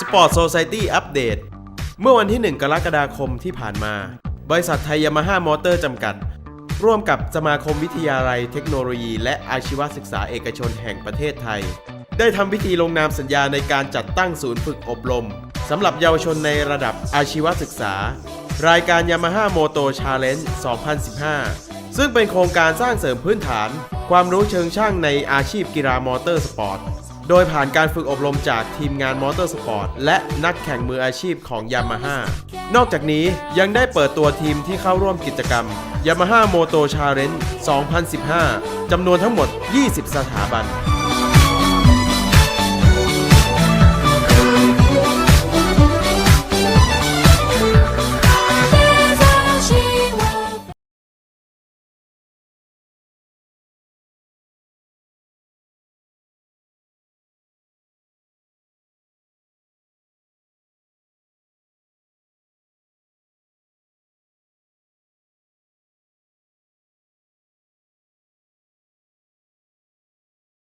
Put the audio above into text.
Sport Society Update เมื่อวันที่ 1 กรกฎาคมที่ผ่านมา บริษัทไทยยามาฮ่ามอเตอร์จำกัด ร่วมกับสมาคมวิทยาลัยเทคโนโลยี และอาชีวศึกษาเอกชนแห่งประเทศไทย ได้ทำพิธีลงนามสัญญาในการจัดตั้งศูนย์ฝึกอบรมสำหรับเยาวชนในระดับอาชีวศึกษา รายการ Yamaha Moto Challenge 2015 ซึ่งเป็นโครงการสร้างเสริมพื้นฐาน ความรู้เชิงช่างในอาชีพกีฬามอเตอร์สปอร์ต โดยผ่านการฝึกอบรมจากทีมงานมอเตอร์สปอร์ตและนักแข่งมืออาชีพของยามาฮ่านอกจากนี้ยังได้เปิดตัวทีมที่เข้าร่วมกิจกรรม Yamaha Moto Challenge 2015 จำนวนทั้งหมด 20 สถาบัน